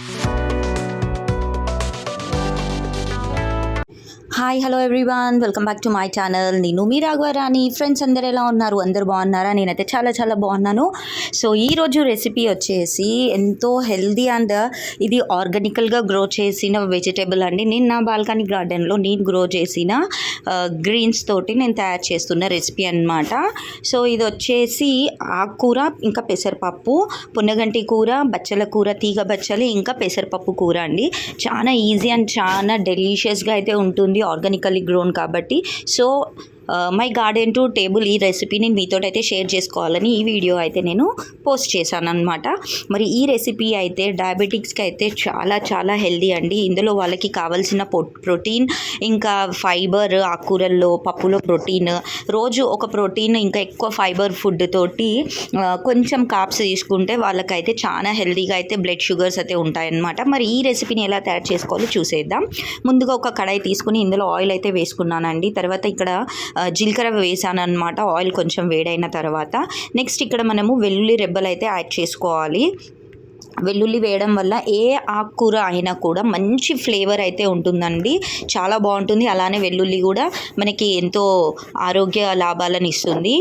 Thank you. Hi hello everyone welcome back to my channel నేను మీ Raghavarani. Friends అందరు ఎలా ఉన్నారు? అందరు బాగున్నారా? నేనైతే చాలా చాలా బాగున్నాను. సో ఈరోజు రెసిపీ వచ్చేసి ఎంతో హెల్దీ అండ్ ఇది ఆర్గానికల్గా గ్రో చేసిన వెజిటేబుల్ అండి. నేను నా బాల్కనీ గార్డెన్లో నేను గ్రో చేసిన గ్రీన్స్ తోటి నేను తయారు చేస్తున్న రెసిపీ అన్నమాట. సో ఇది వచ్చేసి ఆకుకూర ఇంకా పెసరపప్పు పున్నగంటి కూర బచ్చల కూర తీగ బచ్చలి ఇంకా పెసరపప్పు కూర అండి. చాలా ఈజీ అండ్ చాలా డెలిషియస్గా అయితే ఉంటుంది. ఆర్గానికల్లీ గ్రోన్ కాబట్టి so my garden to table ఈ రెసిపీని మీతో అయితే షేర్ చేసుకోవాలని ఈ వీడియో అయితే నేను పోస్ట్ చేశాను అనమాట మరి ఈ రెసిపీ అయితే డయాబెటిక్స్కి అయితే చాలా చాలా హెల్దీ అండి. ఇందులో వాళ్ళకి కావాల్సిన ప్రోటీన్ ఇంకా ఫైబర్ ఆకుకూరల్లో పప్పులో ప్రోటీన్ రోజు ఒక ప్రోటీన్ ఇంకా ఎక్కువ ఫైబర్ ఫుడ్ తోటి కొంచెం కాప్స్ తీసుకుంటే వాళ్ళకైతే చాలా హెల్దీగా అయితే బ్లడ్ షుగర్స్ అయితే ఉంటాయన్నమాట. మరి ఈ రెసిపీని ఎలా తయారు చేసుకోవాలో చూసేద్దాం. ముందుగా ఒక కడాయి తీసుకుని ఇందులో ఆయిల్ అయితే వేసుకున్నానండి. తర్వాత ఇక్కడ జీలకర్ర వేసాను అనమాట ఆయిల్ కొంచెం వేడైన తర్వాత. నెక్స్ట్ ఇక్కడ మనము వెల్లుల్లి రెబ్బలు అయితే యాడ్ చేసుకోవాలి. వెల్లుల్లి వేయడం వల్ల ఏ ఆకుకూర అయినా కూడా మంచి ఫ్లేవర్ అయితే ఉంటుందండి. చాలా బాగుంటుంది. అలానే వెల్లుల్లి కూడా మనకి ఎంతో ఆరోగ్య లాభాలను ఇస్తుంది.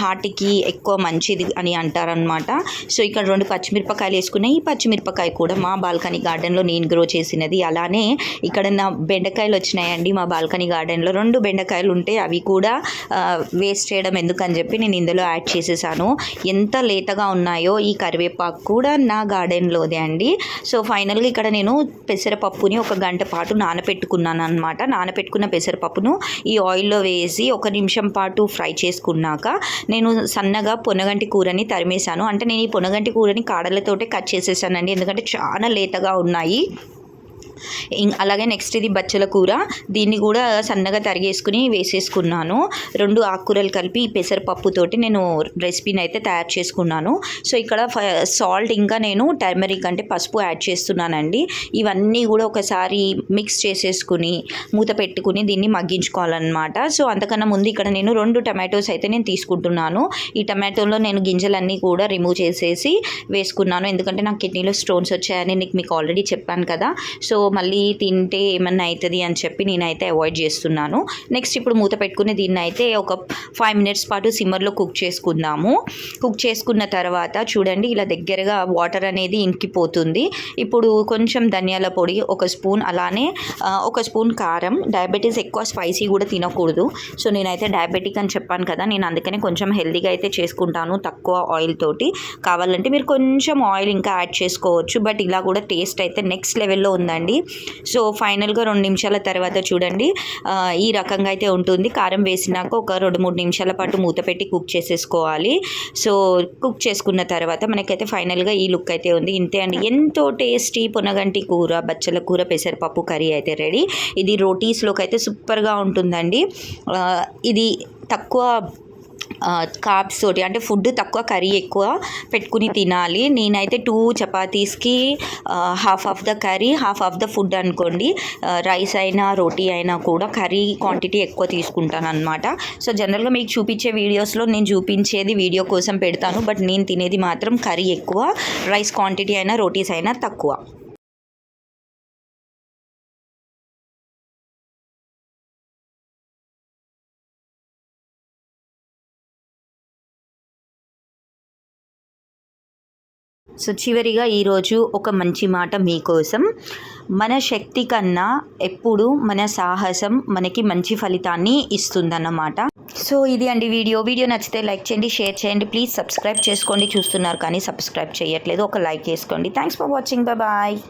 హార్ట్కి ఎక్కువ మంచిది అని అంటారనమాట సో ఇక్కడ రెండు పచ్చిమిరపకాయలు వేసుకున్నాయి ఈ పచ్చిమిరపకాయ కూడా మా బాల్కనీ గార్డెన్లో నేను గ్రో చేసినది. అలానే ఇక్కడ నా బెండకాయలు వచ్చినాయండి మా బాల్కనీ గార్డెన్లో. రెండు బెండకాయలు ఉంటే అవి కూడా వేస్ట్ చేయడం ఎందుకని చెప్పి నేను ఇందులో యాడ్ చేసేసాను. ఎంత లేతగా ఉన్నాయో ఈ కరివేపాకు కూడా నా గార్డెన్ గార్డెన్లోదే అండి. సో ఫైనల్గా ఇక్కడ నేను పెసరపప్పుని ఒక గంట పాటు నానపెట్టుకున్నాను అనమాట నానపెట్టుకున్న పెసరపప్పును ఈ ఆయిల్లో వేసి ఒక నిమిషం పాటు ఫ్రై చేసుకున్నాక నేను సన్నగా పొనగంటి కూరని తరిమేశాను. అంటే నేను ఈ పొనగంటి కూరని కాడలతోటే కట్ చేసేసానండి. ఎందుకంటే చాలా లేతగా ఉన్నాయి. అలాగే నెక్స్ట్ ఇది బచ్చల కూర. దీన్ని కూడా సన్నగా తరిగేసుకుని వేసేసుకున్నాను. రెండు ఆకుకూరలు కలిపి పెసరపప్పుతోటి నేను రెసిపీని అయితే తయారు చేసుకున్నాను. సో ఇక్కడ సాల్ట్ ఇంకా నేను టర్మరిక్ అంటే పసుపు యాడ్ చేస్తున్నానండి. ఇవన్నీ కూడా ఒకసారి మిక్స్ చేసేసుకుని మూత పెట్టుకుని దీన్ని మగ్గించుకోవాలన్నమాట. సో అంతకన్నా ముందు ఇక్కడ నేను రెండు టమాటోస్ అయితే నేను తీసుకుంటున్నాను. ఈ టమాటోలో నేను గింజలన్నీ కూడా రిమూవ్ చేసేసి వేసుకున్నాను. ఎందుకంటే నాకు కిడ్నీలో స్టోన్స్ వచ్చాయని నీకు మీకు ఆల్రెడీ చెప్పాను కదా. సో మళ్ళీ తింటే ఏమన్నా అవుతుంది అని చెప్పి నేనైతే అవాయిడ్ చేస్తున్నాను. నెక్స్ట్ ఇప్పుడు మూత పెట్టుకుని దీన్ని అయితే ఒక ఫైవ్ మినిట్స్ పాటు సిమ్మర్లో కుక్ చేసుకుందాము. కుక్ చేసుకున్న తర్వాత చూడండి ఇలా దగ్గరగా వాటర్ అనేది ఇంకిపోతుంది. ఇప్పుడు కొంచెం ధనియాల పొడి ఒక స్పూన్ అలానే ఒక స్పూన్ కారం. డయాబెటీస్ ఎక్కువ స్పైసీ కూడా తినకూడదు. సో నేనైతే డయాబెటిక్ అని చెప్పాను కదా నేను అందుకనే కొంచెం హెల్దీగా అయితే చేసుకుంటాను తక్కువ ఆయిల్ తోటి. కావాలంటే మీరు కొంచెం ఆయిల్ ఇంకా యాడ్ చేసుకోవచ్చు బట్ ఇలా కూడా టేస్ట్ అయితే నెక్స్ట్ లెవెల్లో ఉందండి. సో ఫైనల్గా రెండు నిమిషాల తర్వాత చూడండి. ఈ రకంగా అయితే ఉంటుంది. కారం వేసినాక ఒక రెండు మూడు నిమిషాల పాటు మూత పెట్టి కుక్ చేసేసుకోవాలి. సో కుక్ చేసుకున్న తర్వాత మనకైతే ఫైనల్గా ఈ లుక్ అయితే ఉంది. ఇంతే అండి. ఎంతో టేస్టీ పునగంటి కూర బచ్చల కూర పెసరపప్పు కర్రీ అయితే రెడీ. ఇది రోటీస్లోకి అయితే సూపర్గా ఉంటుందండి. ఇది తక్కువ కాప్స్ తోటి అంటే ఫుడ్ తక్కువ కర్రీ ఎక్కువ పెట్టుకుని తినాలి. నేనైతే two చపాతీస్కి half of the curry half of the food అనుకోండి. రైస్ అయినా రోటీ అయినా కూడా కర్రీ క్వాంటిటీ ఎక్కువ తీసుకుంటాను అనమాట సో జనరల్గా మీకు చూపించే వీడియోస్లో నేను చూపించేది వీడియో కోసం పెడతాను. బట్ నేను తినేది మాత్రం కర్రీ ఎక్కువ రైస్ క్వాంటిటీ అయినా రోటీస్ అయినా తక్కువ. సో చివరిగా ఈరోజు ఒక మంచి మాట మీకోసం మన శక్తి కన్నా ఎప్పుడు మన సాహసం మనకి మంచి ఫలితాన్ని ఇస్తుందన్నమాట. సో ఇది అండి వీడియో. వీడియో నచ్చితే లైక్ చేయండి షేర్ చేయండి. ప్లీజ్ సబ్స్క్రైబ్ చేసుకోండి. చూస్తున్నారు కానీ సబ్స్క్రైబ్ చేయట్లేదు. ఒక లైక్ చేసుకోండి. Thanks for watching. బాయ్.